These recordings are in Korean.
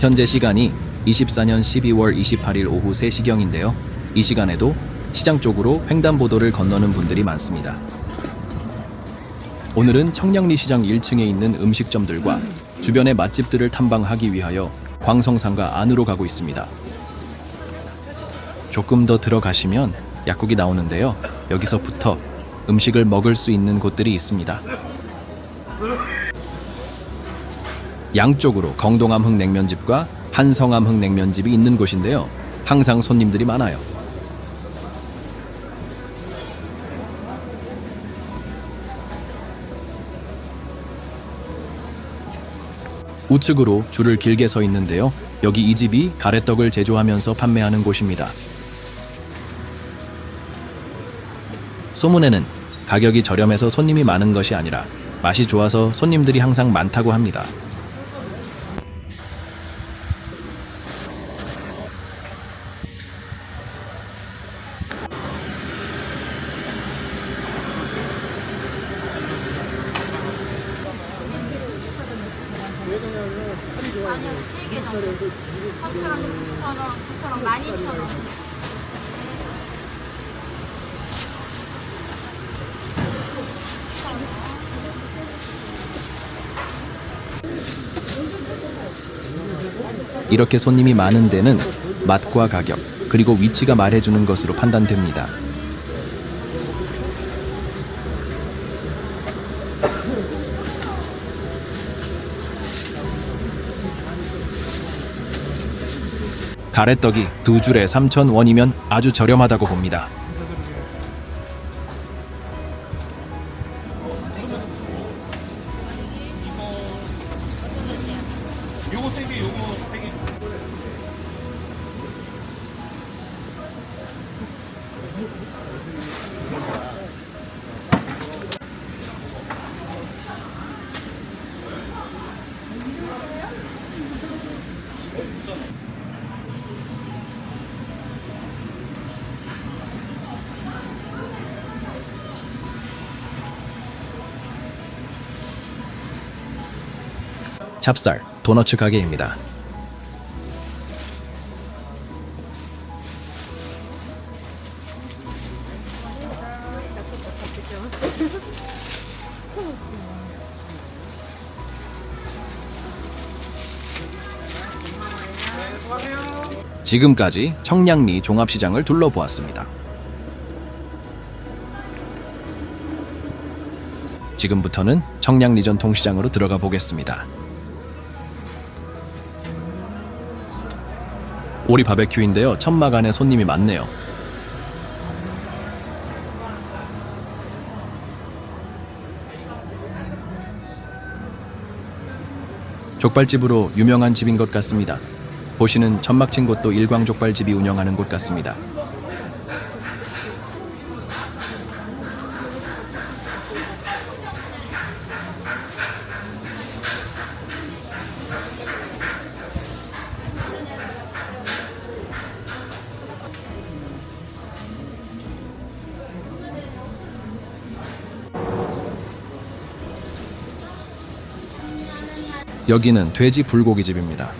현재 시간이 24년 12월 28일 오후 3시경인데요. 이 시간에도 시장 쪽으로 횡단보도를 건너는 분들이 많습니다. 오늘은 청량리 시장 1층에 있는 음식점들과 주변의 맛집들을 탐방하기 위하여 광성상가 안으로 가고 있습니다. 조금 더 들어가시면 약국이 나오는데요. 여기서부터 음식을 먹을 수 있는 곳들이 있습니다. 양쪽으로 건동암흥 냉면집과 한성암흥 냉면집이 있는 곳인데요. 항상 손님들이 많아요. 우측으로 줄을 길게 서 있는데요. 여기 이 집이 가래떡을 제조하면서 판매하는 곳입니다. 소문에는 가격이 저렴해서 손님이 많은 것이 아니라 맛이 좋아서 손님들이 항상 많다고 합니다. 아니요, 세개 정도. 3,000원, 9,000원, 9,000원, 12,000원. 이렇게 손님이 많은 데는 맛과 가격, 그리고 위치가 말해주는 것으로 판단됩니다. 가래떡이 두 줄에 3,000원이면 아주 저렴하다고 봅니다. 찹쌀 도너츠 가게입니다. 지금까지 청량리 종합시장을 둘러보았습니다. 지금부터는 청량리 전통시장으로 들어가 보겠습니다. 오리 바베큐인데요. 천막 안에 손님이 많네요. 족발집으로 유명한 집인 것 같습니다. 보시는 천막 친 곳도 일광 족발집이 운영하는 곳 같습니다. 여기는 돼지 불고기집입니다.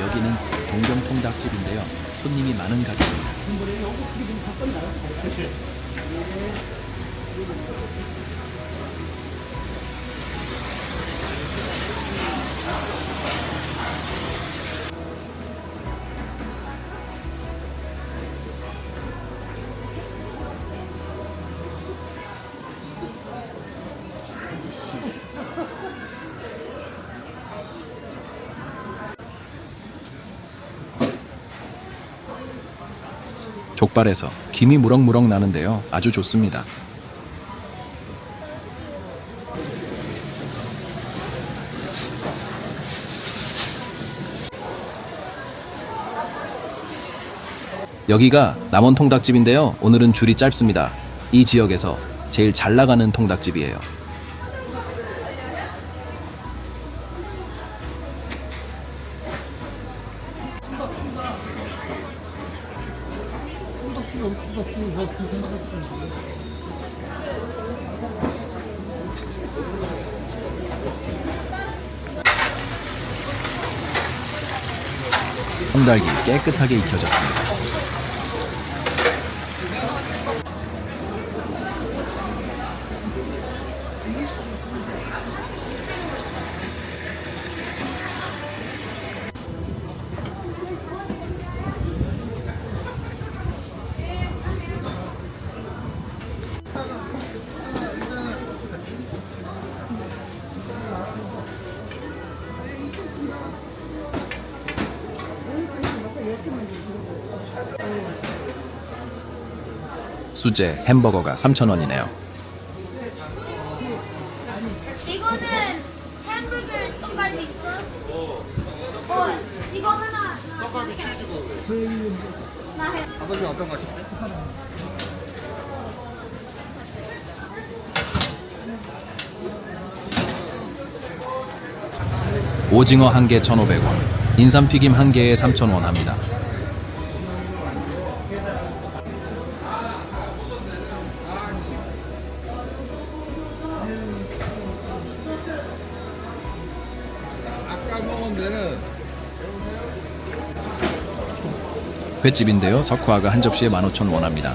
여기는 동경통닭집인데요. 손님이 많은 가게입니다. 족발에서 김이 무럭무럭 나는데요. 아주 좋습니다. 여기가 남원 통닭집인데요. 오늘은 줄이 짧습니다. 이 지역에서 제일 잘 나가는 통닭집이에요. 홍달기 깨끗하게 익혀졌습니다. 수제 햄버거가 3,000원이네요. 이거는 햄버거 떡갈비 있어? 어. 이거 하나. 떡갈비 치즈고. 나 해. 아버지 어떤 거 싶대? 오징어 한 개 1,500원, 인삼 튀김 한 개에 3,000원 합니다. 횟집인데요. 석화가 한 접시에 15,000원 합니다.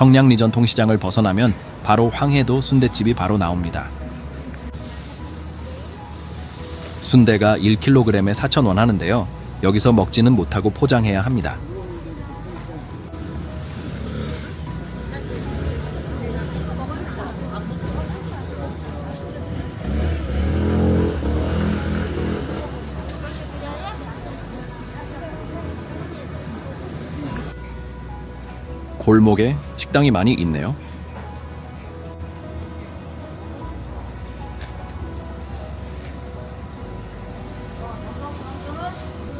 청량리 전통시장을 벗어나면 바로 황해도 순대집이 바로 나옵니다. 순대가 1kg에 4,000원 하는데요. 여기서 먹지는 못하고 포장해야 합니다. 골목에 식당이 많이 있네요.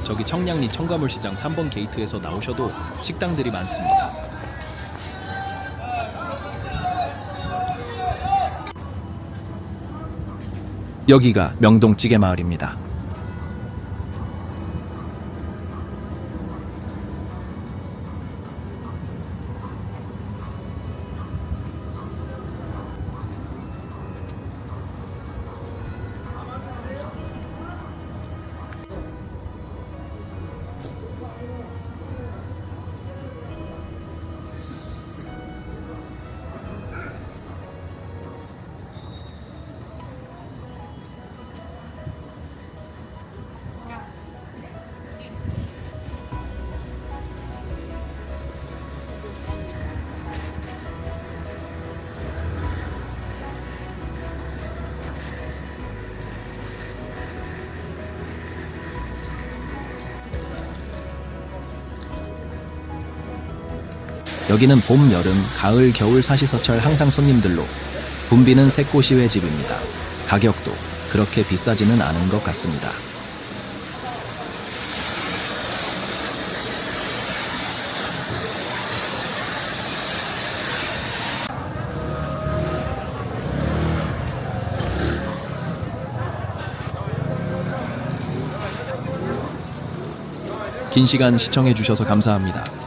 저기 청량리 청가물시장 3번 게이트에서 나오셔도 식당들이 많습니다. 여기가 명동 찌개 마을입니다. 여기는 봄, 여름, 가을, 겨울 사시사철 항상 손님들로 붐비는 새꼬시회 집입니다. 가격도 그렇게 비싸지는 않은 것 같습니다. 긴 시간 시청해 주셔서 감사합니다.